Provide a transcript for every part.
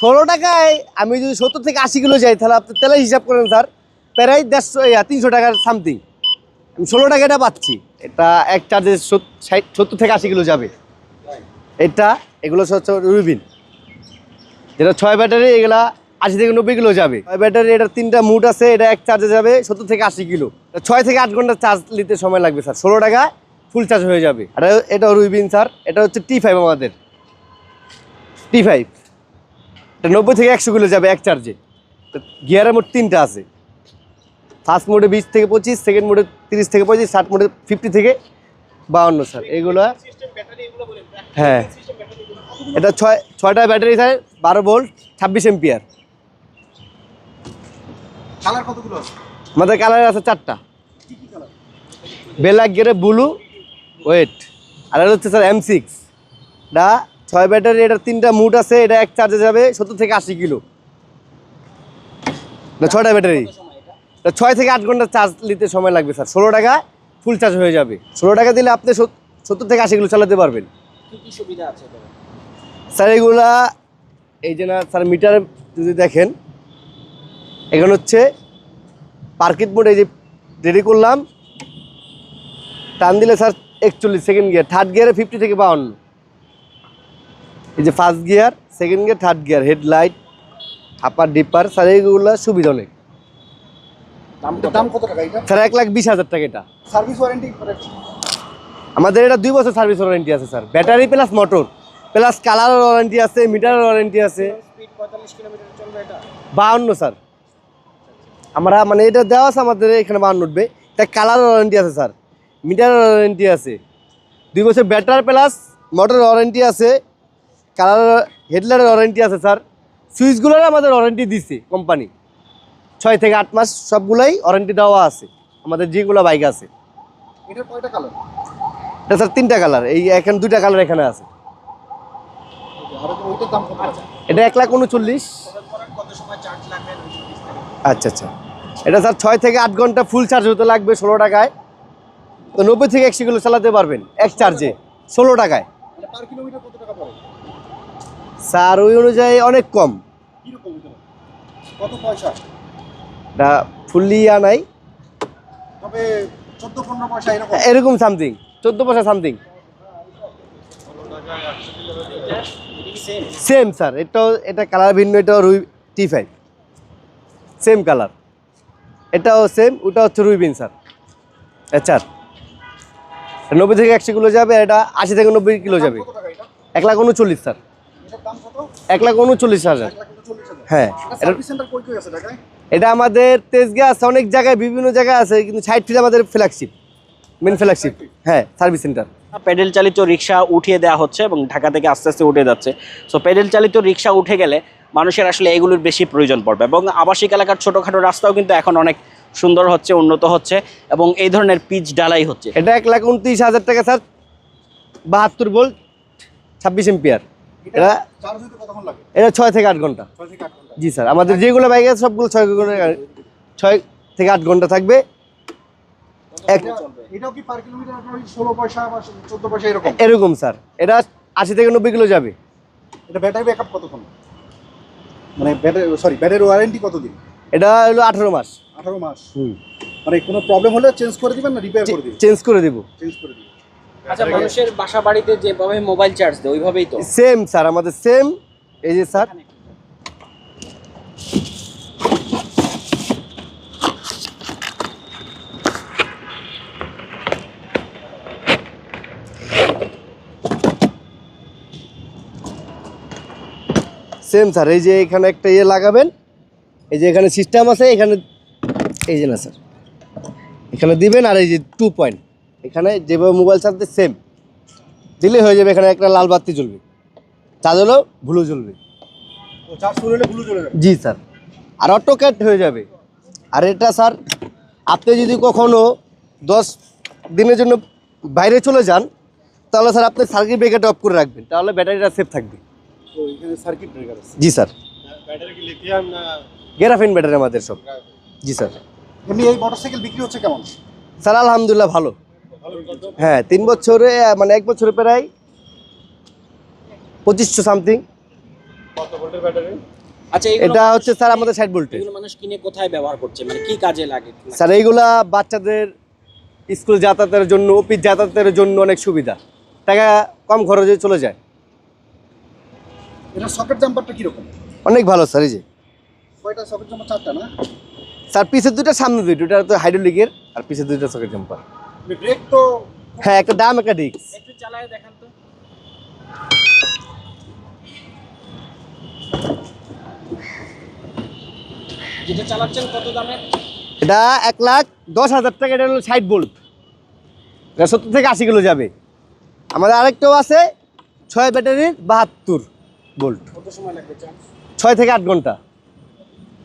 ষোলো টাকায় আমি যদি সত্তর থেকে আশি কিলো যাই, তাহলে আপনি তেলের হিসাব করেন স্যার, প্রায় দেড়শো তিনশো টাকার সামথিং আমি ষোলো টাকা এটা পাচ্ছি। এটা এক চার্জে সত্তর থেকে আশি কিলো যাবে। এটা, এগুলো রুবিন। যেটা ছয় ব্যাটারি, এগুলা আশি থেকে নব্বই কিলো যাবে। ছয় ব্যাটারি এটা তিনটা মুড আছে, এটা এক চার্জে যাবে সত্তর থেকে আশি কিলো। ছয় থেকে আট ঘণ্টা চার্জ নিতে সময় লাগবে স্যার। ষোলো টাকা ফুল চার্জ হয়ে যাবে। আর এটা রুইবিন স্যার, এটা হচ্ছে টি ফাইভ আমাদের। টি ফাইভ এটা নব্বই থেকে একশো কিলো যাবে এক চার্জে তো গিয়ারের মোট তিনটা আছে। ফার্স্ট মোডে বিশ থেকে পঁচিশ সেকেন্ড মোডে তিরিশ থেকে পঁচিশ ষাট মোডে ফিফটি থেকে বাউন্ন স্যার এগুলো হ্যাঁ। এটা ছয় ছয়টা ব্যাটারি স্যার বারো ভোল্ট ছাব্বিশ এম্পিয়ার আমাদের কালার আছে চারটা। ব্ল্যাক গিয়ারে ব্লু ওয়েট আর হচ্ছে স্যার এম সিক্স এটা ছয় ব্যাটারি এটার তিনটা মুড আছে এটা এক চার্জে যাবে সত্তর থেকে আশি কিলো। এটা ছয়টা ব্যাটারি। এটা ছয় থেকে আট ঘণ্টা চার্জ নিতে সময় লাগবে স্যার। ষোলো টাকা ফুল চার্জ হয়ে যাবে। ষোলো টাকা দিলে আপনি সত- সত্তর থেকে আশি কিলো চালাতে পারবেন। স্যার এগুলা এই যে না স্যার মিটার যদি দেখেন এখানে হচ্ছে পার্কিট মোড এই যে রেডি করলাম। টান দিলে স্যার একচল্লিশ সেকেন্ড গিয়ার। থার্ড গিয়ারে ফিফটি থেকে বাউন্ন। এই যে first gear second gear third gear headlight upper dipper sir এইগুলো সুবিধা অনেক। দাম কত? টাকা এটা? স্যার এক লাখ বিশ হাজার টাকা এটা। সার্ভিস ওয়ারেন্টি আমাদের এটা দুই বছর সার্ভিস ওয়ারেন্টি আছে sir. Battery plus motor plus colour warranty আছে মিটার ওয়ারেন্টি আছে। স্পিড 45 কিলোমিটার চলবে এটা। বাহান্ন স্যার। আমরা মানে এটা দেওয়া আছে আমাদের এখানে বাহান্ন উঠবে এটা কালার ওয়ারেন্টি আছে স্যার। মিটার ওয়ারেন্টি আছে। দুই বছর ব্যাটার প্লাস মোটর ওয়ারেন্টি আছে। কালার হেডলাইটের ওয়ারেন্টি আছে স্যার। সুইচগুলোর আমাদের ওয়ারেন্টি দিছে কোম্পানি। ছয় থেকে আট মাস সবগুলোই ওয়ারেন্টি দেওয়া আছে। আমাদের যেগুলো বাইক আছে। এটার কয়টা কালার? এটা স্যার তিনটা কালার। এই এখন দুইটা কালার এখানে আছে। এটা এক লাখ উনচল্লিশ। আচ্ছা আচ্ছা। এটা স্যার ছয় থেকে আট ঘণ্টা ফুল চার্জ হতে লাগবে ষোলো টাকায়। তো নব্বই থেকে একশো কিলো চালাতে পারবেন এক চার্জে ষোলো টাকায় মানে পার কিলোমিটার কত টাকা পড়ে স্যার ওই অনুযায়ী অনেক কম? কত পয়সা? এটা ফুললি নাই। তবে চোদ্দ পনেরো পয়সা এরকম। এরকম সামথিং চোদ্দ পয়সা সামথিং সেম স্যার এটাও এটা কালার ভিন্ন এটাও রুই টি ফাইভ সেম কালার এটাও সেম ওটা হচ্ছে রুইবিন স্যার আচ্ছা নব্বই থেকে একশো কিলো যাবে এটা আশি থেকে নব্বই কিলো যাবে। এক লাখ উনচল্লিশ স্যার এক লাখ উনচল্লিশ হাজার। হ্যাঁ এটা সার্ভিস সেন্টার কই কই আছে ঢাকায়? এটা আমাদের তেজগাঁ আছে অনেক জায়গায় বিভিন্ন জায়গায় আছে কিন্তু সাইড ফিট আমাদের ফ্ল্যাগশিপ মেন ফ্ল্যাগশিপ হ্যাঁ সার্ভিস সেন্টার প্যাডেল চালিত রিক্সা উঠিয়ে দেওয়া হচ্ছে এবং ঢাকা থেকে আস্তে আস্তে উঠে যাচ্ছে। সো প্যাডেল চালিত রিক্সা উঠে গেলে মানুষের আসলে এগুলোর বেশি প্রয়োজন পড়বে এবং আবাসিক এলাকার ছোটোখাটো রাস্তাও কিন্তু এখন অনেক সুন্দর হচ্ছে উন্নত হচ্ছে এবং এই ধরনের পিচ ডালাই হচ্ছে। এটা এক লাখ উনত্রিশ হাজার টাকা স্যার। বাহাত্তর ভোল্ট ছাব্বিশ এম্পিয়ার এটা এটা ছয় থেকে আট ঘণ্টা। জি স্যার। আমাদের যেগুলো বাইক আছে সবগুলো ছয় ঘণ্টা ছয় থেকে আট ঘণ্টা থাকবে। এরকম? স্যার। এটা আশি থেকে নব্বই কিলো যাবে। এটা ব্যাটারি ব্যাকআপ কতক্ষণ? মানে ব্যাটারি সরি ব্যাটারি ওয়ারেন্টি কতদিন? এটা হলো আঠেরো মাস। আঠারো মাস। হুম। মানে কোনো প্রবলেম হলে চেঞ্জ করে দিবেন না রিপেয়ার করে দিবেন? চেঞ্জ করে দেবো। চেঞ্জ করে দিবেন। আচ্ছা মানুষের বাসা বাড়িতে যেভাবে মোবাইল চার্জ দেয় ওইভাবেই তো? সেম স্যার আমাদের সেম এই যে স্যার সেম স্যার এই যে এখানে একটা ইয়ে লাগাবেন। এই যে এখানে সিস্টেম আছে এখানে এই যে না স্যার এখানে দিবেন আর এই যে টু পয়েন্ট এখানে যেভাবে মোবাইল চালাতে সেম দিলে হয়ে যাবে এখানে একটা লাল বাতি জ্বলবে। চার্জ হলো ভুলো জ্বলবে জি স্যার আর অটো ক্যাট হয়ে যাবে। আর এটা স্যার আপনি যদি কখনো দশ দিনের জন্য বাইরে চলে যান তাহলে স্যার আপনি সার্কিট ব্রেকারটা অফ করে রাখবেন। তাহলে ব্যাটারিটা সেফ থাকবে। Circuit breaker ji sir graphene battery আমাদের সব। জি স্যার এমনি এই মোটরসাইকেল বিক্রি হচ্ছে কেমন? স্যার আলহামদুলিল্লাহ ভালো। হ্যাঁ তিন বছরে মানে এক বছরে প্রায় পঁচিশশো সামথিং আচ্ছা এটা হচ্ছে স্যার আমাদের ভোল্টেজ মানুষ কিনে কোথায় ব্যবহার করছে? মানে কি কাজে লাগে? স্যার এইগুলা বাচ্চাদের স্কুল যাতায়াতের জন্য অফিস যাতায়াতের জন্য অনেক সুবিধা। টাকা কম খরচে চলে যায়। এটা সকেট জাম্পারটা কীরকম? অনেক ভালো স্যার এই যে। কয়টা সকেট জাম্পার চারটা না? স্যার পিছের দুটো সামনে দুটো এটা তো হাইড্রোলিকের আর পিছের দুটো সকেট জাম্পার ব্রেক তো হ্যাঁ একটা দাম একটা ডিস্ক একটু চালায় দেখান তো। যেটা চালাচ্ছেন কত দামে? এটা এক লাখ দশ হাজার টাকা এটা হলো ষাট ভোল্ট এটা সত্তর থেকে আশি কিলো যাবে। আমাদের আরেকটাও আছে ছয় ব্যাটারির বাহাত্তর ভোল্ট কত সময় লাগবে চার্জ ছয় থেকে আট ঘণ্টা।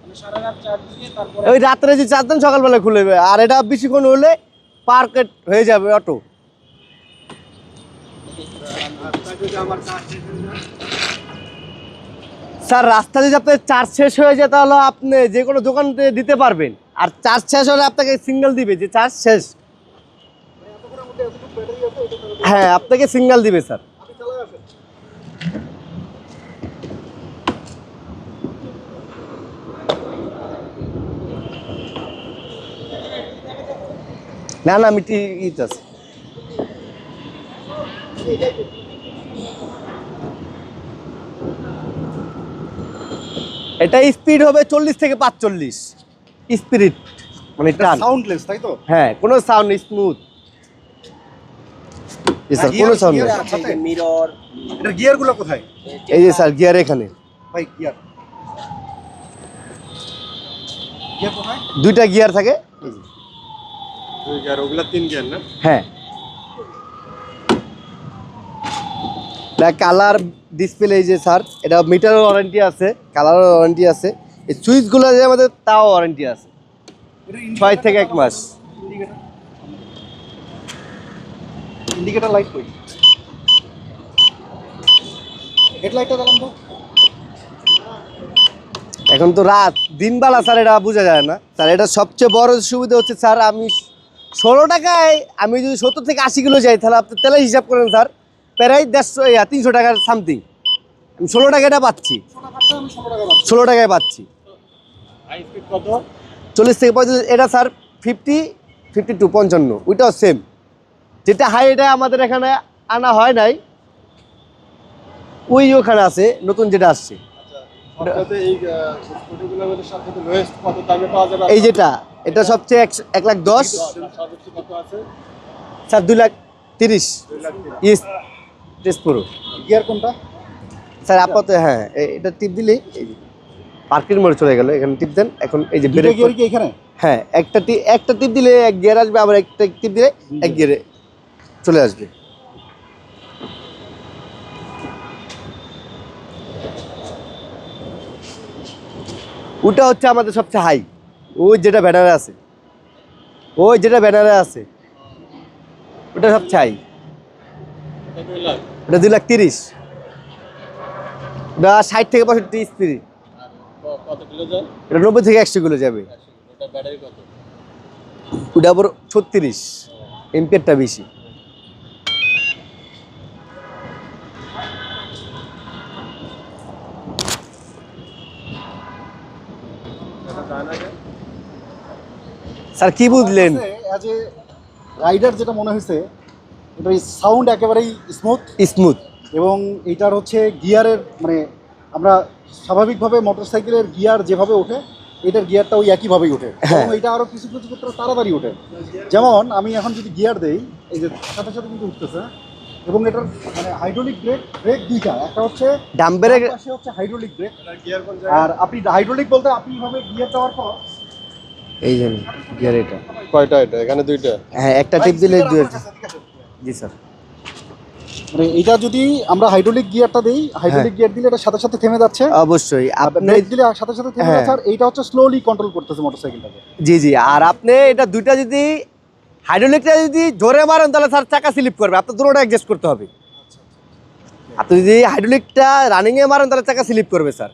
মানে সারা রাত চার্জ দিয়ে তারপরে ওই রাত্রে যে চার দেন সকালবেলা খুলে আর এটা বেশিক্ষণ হলে পার্কেট হয়ে যাবে অটো। স্যার, রাস্তা যদি আপনার চার্জ শেষ হয়ে যায়, তাহলে আপনি যে কোনো দোকান দিতে পারবেন। আর চার্জ শেষ হলে আপনাকে সিঙ্গেল দিবে যে চার্জ শেষ। হ্যাঁ আপনাকে সিঙ্গেল দিবে, স্যার। না না আমি ঠিক আছে। এটা স্পিড হবে চল্লিশ থেকে পাঁচচল্লিশ। স্পিরিট মানে টান। সাউন্ডলেস তাই তো? হ্যাঁ কোনো সাউন্ড স্মুথ স্যার কোনো সাউন্ড নেই। মিরর এটা গিয়ার কোথায়? এই যে স্যার গিয়ার এখানে। ভাই গিয়ার গিয়ার দুইটা গিয়ার থাকে। দুই ওগুলা তিন গিয়ার না? হ্যাঁ। কালার ডিসপ্লে এই যে স্যার এটা মিটারের ওয়ারেন্টি আছে কালারের ওয়ারেন্টি আছে। এই সুইচগুলো যে আমাদের তাও ওয়ারেন্টি আছে। ছয় থেকে এক মাস। ইন্ডিকেটর লাইট কই? হেডলাইটটা দেখান তো। এখন তো রাত দিনবেলা স্যার এটা বোঝা যায় না। স্যার এটা সবচেয়ে বড় সুবিধা হচ্ছে স্যার আমি ষোলো টাকায় আমি যদি সত্তর থেকে আশি কিলো যাই তাহলে আপনি তেলের হিসাব করেন স্যার প্রায় দেড়শো তিনশো টাকার সামথিং আমি ষোলো টাকাটা পাচ্ছি। ষোলো টাকায় পাচ্ছি। চল্লিশ থেকে পঁয়তাল্লিশ এটা স্যার ফিফটি ফিফটি টু পঞ্চান্ন ওইটাও সেম যেটা হাই এটা আমাদের এখানে আনা হয় নাই। ওই ওখানে আছে নতুন যেটা আসছে। যাবে? এই যেটা এটা সবচেয়ে এক লাখ দশ। স্যার দুই লাখ তিরিশ। ইস টেস্ট পুরো। গিয়ার কোনটা? স্যার আপাতত হ্যাঁ এটা টিপ দিলেই পার্কিং মোড়ে চলে গেল এখানে টিপ দেন। এখন এই যে দুটো ব্রেক গিয়ার কি এখানে? হ্যাঁ একটা টিপ একটা টিপ দিলে এক গিয়ার আসবে আবার একটা টিপ দিলে এক গিয়ারে চলে আসবে। ওটা হচ্ছে আমাদের সবচেয়ে হাই ওই যেটা ব্যানারে আছে। ওই যেটা ব্যানারে আছে। ওটা সব চাই ওটা দুই লাখ তিরিশ। ওটা ষাট থেকে পঁয়ষট্টি তিরিশ তিরিশ এটা নব্বই থেকে একশো কিলো যাবে। ওটা আবার ছত্রিশ। এমপিয়ারটা বেশি। স্যার কি বুঝলেন? অ্যাজ এ রাইডার যেটা মনে হয়েছে এটা সাউন্ড একেবারেই স্মুথ স্মুথ। এবং এটার হচ্ছে গিয়ারের মানে আমরা স্বাভাবিকভাবে মোটরসাইকেলের গিয়ার যেভাবে ওঠে এটার গিয়ারটা ওই একইভাবেই ওঠে। হ্যাঁ। এবং এটা আরও কিছু কিছু ক্ষেত্রে তাড়াতাড়ি ওঠে। যেমন আমি এখন যদি গিয়ার দেই এই যে সাথে সাথে কিন্তু উঠতেছে এবং এটার মানে হাইড্রোলিক ব্রেক ব্রেক দুইটা একটা হচ্ছে হচ্ছে হাইড্রোলিক ব্রেক আর আপনি হাইড্রোলিক বলতে আপনি গিয়ার দেওয়ার পর এই জন্য গিয়ার এটা। কয়টা এটা? এখানে দুইটা? হ্যাঁ একটা টিপ দিলে Sticker দুই আপনার কাছে, ঠিক আছে। জি স্যার। মানে এটা যদি আমরা হাইড্রোলিক গিয়ারটা দিই হাইড্রোলিক গিয়ার দিলে এটা সাথে সাথে থেমে যাচ্ছে? অবশ্যই। আপনি দিলে সাথে সাথে থেমে হ্যাঁ। যাচ্ছে আর এইটা হচ্ছে স্লোলি কন্ট্রোল করতেছে মোটরসাইকেলটাকে জি জি। আর আপনি এটা দুইটা যদি হাইড্রোলিকটা যদি জোরে মারেন তাহলে স্যার চাকা স্লিপ করবে। আপনার দুটোটা অ্যাডজাস্ট করতে হবে। আপনি যদি হাইড্রোলিকটা রানিংয়ে মারেন তাহলে চাকা স্লিপ করবে স্যার।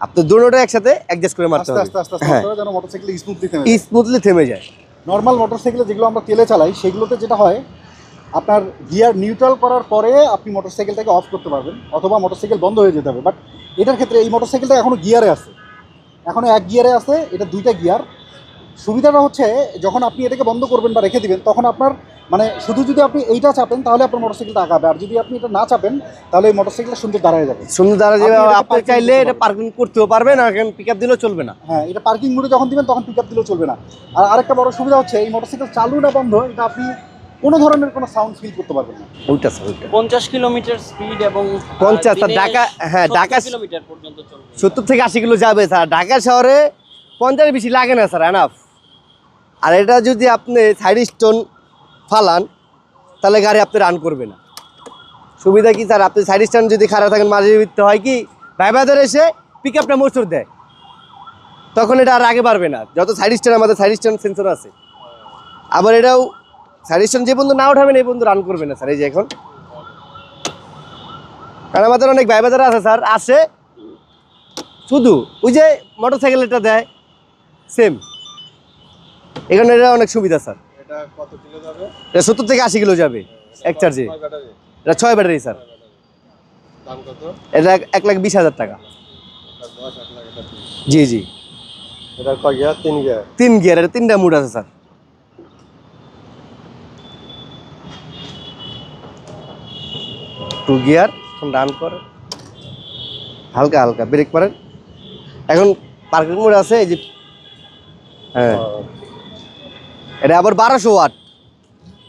আপনি দুটোটা একসাথে অ্যাডজাস্ট করে মারতে হবে। আস্তে আস্তে আস্তে হ্যাঁ। যেন মোটরসাইকেল স্মুথলি থেমে স্মুথলি থেমে যায়। নর্মাল মোটরসাইকেলে যেগুলো আমরা তেলে চালাই সেগুলোতে যেটা হয় আপনার গিয়ার নিউট্রাল করার পরে আপনি মোটরসাইকেলটাকে অফ করতে পারবেন অথবা মোটরসাইকেল বন্ধ হয়ে যেতে হবে। বাট এটার ক্ষেত্রে এই মোটরসাইকেলটা এখনও গিয়ারে আছে। এখনও এক গিয়ারে আছে এটা দুইটা গিয়ার সুবিধাটা হচ্ছে যখন আপনি এটাকে বন্ধ করবেন বা রেখে দিবেন তখন আপনার মানে শুধু যদি আপনি এইটা চাপেন তাহলে আপনার মোটরসাইকেলটা আগাবে। আর যদি আপনি এটা না চাপেন তাহলে এই মোটরসাইকেলটা সুন্দর দাঁড়ায় যাবে। সুন্দর দ্বারা যাবে। আপনি চাইলে এটা পার্কিং করতেও পারবেন আর পিক আপ দিলেও চলবে না। হ্যাঁ এটা পার্কিং মোডে যখন দিবেন তখন পিক আপ দিলেও চলবে না। আর আরেকটা বড় সুবিধা হচ্ছে এই মোটরসাইকেল চালু না বন্ধ এটা আপনি কোনো ধরনের কোনো সাউন্ড ফিল করতে পারবেন না। ওইটা স্যার ওইটা। পঞ্চাশ কিলোমিটার স্পিড এবং আহ, 50 স্যার, ঢাকা- হ্যাঁ, ঢাকা- কিলোমিটার পর্যন্ত চলবে। সত্তর থেকে আশি কিলো যাবে স্যার ঢাকা শহরে পঞ্চাশ বেশি লাগে না স্যার এনাফ আর এটা যদি আপনি সাইড স্টোন ফালান, তাহলে গাড়ি আপনি রান করবে না। সুবিধা কি স্যার? আপনি সাইড স্ট্যান্ড যদি খারাপ থাকেন, মাঝে হয় কি ভাইবাদের এসে পিক আপটা মোচর দেয়। তখন এটা আর আগে পারবে না। যত সাইড স্ট্যান্ড আমাদের সাইড স্ট্যান্ড সেন্সর আছে। আবার এটাও সাইড স্ট্যান্ড যে বন্ধু না উঠাবেন এই বন্ধু রান করবে না, স্যার, এই যে এখন। কারণ আমাদের অনেক ভাইবাজার আছে, স্যার, আসে, শুধু ওই যে মোটর সাইকেলটা দেয় সেম এখানে এটা অনেক সুবিধা, স্যার। এটা কত কিলো যাবে? এটা সত্তর থেকে আশি কিলো যাবে এক চার্জে এটা ছয় ব্যাটারি স্যার। দাম কত? এটা এক- এক লাখ বিশ হাজার টাকা। জি জি। এটা কয় গিয়ার? তিন গিয়ার? তিন গিয়ার এটা তিনটা মুড আছে স্যার। টু গিয়ার এখন রান করে। হালকা হালকা ব্রেক মারেন। এখন পার্কিং মোড আছে এই যে হ্যাঁ। এটা আবার বারোশো ওয়াট।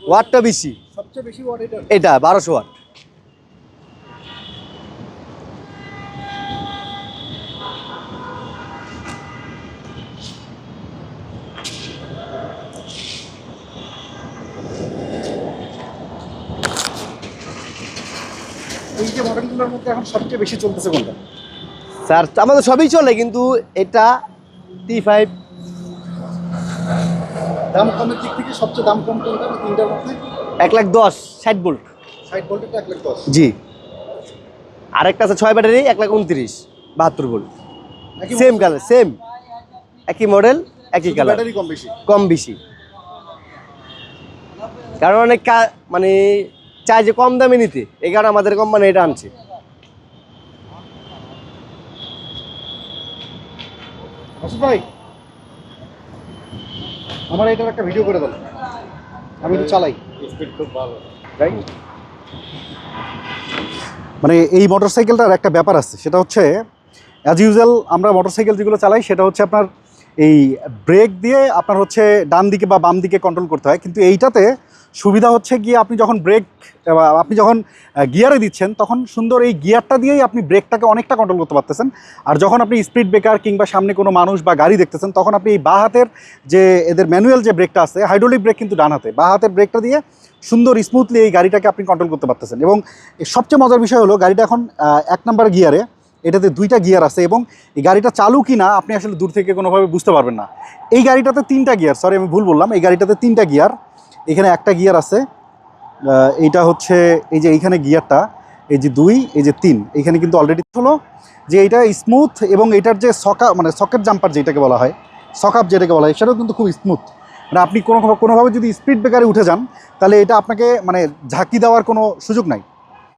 ওয়াটটা বেশি। সবচেয়ে বেশি ওয়াট এটা? এটা বারোশো ওয়াট। এই যে মডেলগুলোর মধ্যে এখন সবচেয়ে বেশি চলতেছে কোনটা? স্যার আমাদের সবই চলে কিন্তু এটা টি ফাইভ দাম কমের দিক থেকে সবচেয়ে দাম কম কোনটা তিনটার মধ্যে এক লাখ দশ ষাট বোল্ট ষাট ভোল্টেরটা এক লাখ দশ। জি। আরেকটা আছে ছয় ব্যাটারি এক লাখ উনত্রিশ বাহাত্তর বোল্ট সেম কালার সেম একই মডেল একই কালার ব্যাটারি কম বেশি? কম বেশি। কারণ অনেক মানে চাই যে কম দামে নিতে এই কারণে আমাদের কোম্পানি এটা আনছে। ভাই? আমার এটার একটা ভিডিও করে দাও। আমি তো চালাই। স্পিড খুব ভালো। মানে এই মোটরসাইকেলটার একটা ব্যাপার আছে। সেটা হচ্ছে অ্যাজ ইউজুয়াল আমরা মোটরসাইকেল যেগুলো চালাই সেটা হচ্ছে আপনার এই ব্রেক দিয়ে আপনার হচ্ছে ডান দিকে বা বাম দিকে কন্ট্রোল করতে হয়। কিন্তু এইটাতে সুবিধা হচ্ছে গিয়ে আপনি যখন ব্রেক আপনি যখন গিয়ারে দিচ্ছেন, তখন সুন্দর এই গিয়ারটা দিয়েই আপনি ব্রেকটাকে অনেকটা কন্ট্রোল করতে পারতেছেন। আর যখন আপনি স্পিড ব্রেকার কিংবা সামনে কোনো মানুষ বা গাড়ি দেখতেছেন, তখন আপনি এই বা হাতের যে এদের ম্যানুয়াল যে ব্রেকটা আছে হাইড্রোলিক ব্রেক কিন্তু ডান হাতে। বা হাতের ব্রেকটা দিয়ে সুন্দর স্মুথলি এই গাড়িটাকে আপনি কন্ট্রোল করতে পারতেছেন। এবং সবচেয়ে মজার বিষয় হলো, গাড়িটা এখন এক নাম্বার গিয়ারে এটাতে দুইটা গিয়ার আছে এবং এই গাড়িটা চালু কি না আপনি আসলে দূর থেকে কোনোভাবে বুঝতে পারবেন না। এই গাড়িটাতে তিনটা গিয়ার সরি আমি ভুল বললাম, এই গাড়িটাতে তিনটা গিয়ার, এখানে একটা গিয়ার আছে এইটা হচ্ছে এই যে এইখানে গিয়ারটা, এই যে দুই, এই যে তিন, এখানে কিন্তু অলরেডি হলো, যে এটা স্মুথ এবং এটার যে সকা মানে সকেট জাম্পার যেটাকে বলা হয় সকাপ যেটাকে বলা হয়, সেটাও কিন্তু খুব স্মুথ মানে আপনি কোনো কোনোভাবে যদি স্পিড ব্রেকারে উঠে যান, তাহলে এটা আপনাকে মানে ঝাঁকি দেওয়ার কোনো সুযোগ নাই।